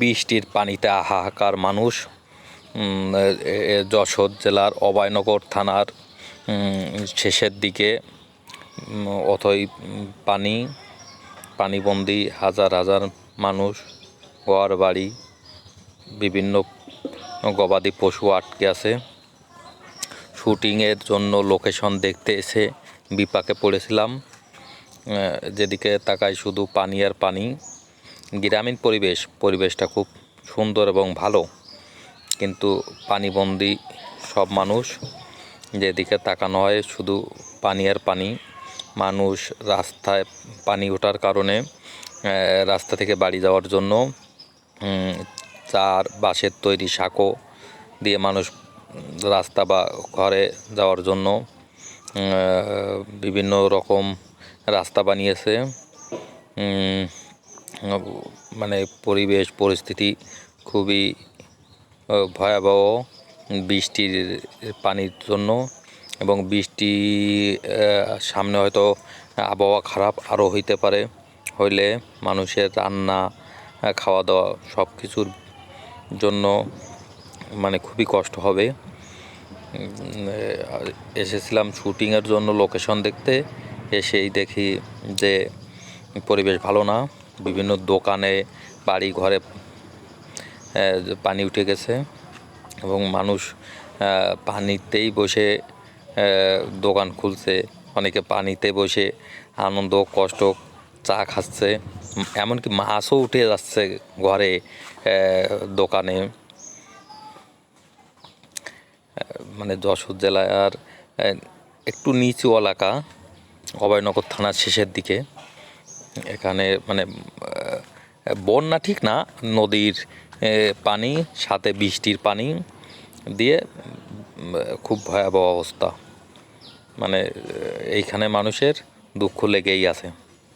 বৃষ্টির পানিতে হাহাকার মানুষ যশোর জেলার অভয়নগর থানার শেষের দিকে অথই পানি, পানিবন্দি হাজার হাজার মানুষ, ঘর বাড়ি, বিভিন্ন গবাদি পশু আটকে আছে। শুটিংয়ের জন্য লোকেশন দেখতে এসে বিপাকে পড়েছিলাম। যেদিকে তাকাই শুধু পানি আর পানি। গ্রামীণ পরিবেশ, পরিবেশটা খুব সুন্দর এবং ভালো। কিন্তু পানিবন্দি সব মানুষ যেদিকে তাকানো হয় শুধু পানি আর পানি, মানুষ রাস্তায় পানি ওঠার কারণে রাস্তা থেকে বাড়ি যাওয়ার জন্য চার বাঁশের তৈরি সাঁকো দিয়ে মানুষ রাস্তা বা ঘরে যাওয়ার জন্য বিভিন্ন রকম রাস্তা বানিয়েছে। মানে পরিবেশ, পরিস্থিতি খুবই ভয়াবহ বৃষ্টির পানির জন্য এবং বৃষ্টি সামনে হয়তো আবহাওয়া খারাপ আরও হইতে পারে। হইলে মানুষের রান্না খাওয়া দাওয়া সব কিছুর জন্য মানে খুবই কষ্ট হবে। এসেছিলাম শুটিংয়ের জন্য লোকেশন দেখতে, এসেই দেখি যে পরিবেশ ভালো না। বিভিন্ন দোকানে বাড়ি ঘরে পানি উঠে গেছে এবং মানুষ পানিতেই বসে দোকান খুলছে। অনেকে পানিতে বসে আনন্দ, কষ্ট চা খাচ্ছে। এমনকি মাছও উঠে যাচ্ছে ঘরে দোকানে। মানে যশোর জেলায় আর একটু নিচু এলাকা, অভয়নগর থানার শেষের দিকে। এখানে মানে বন্যা ঠিক না, নদীর পানি, সাথে বৃষ্টির পানি দিয়ে খুব ভয়াবহ অবস্থা। মানে এইখানে মানুষের দুঃখ লেগেই আছে।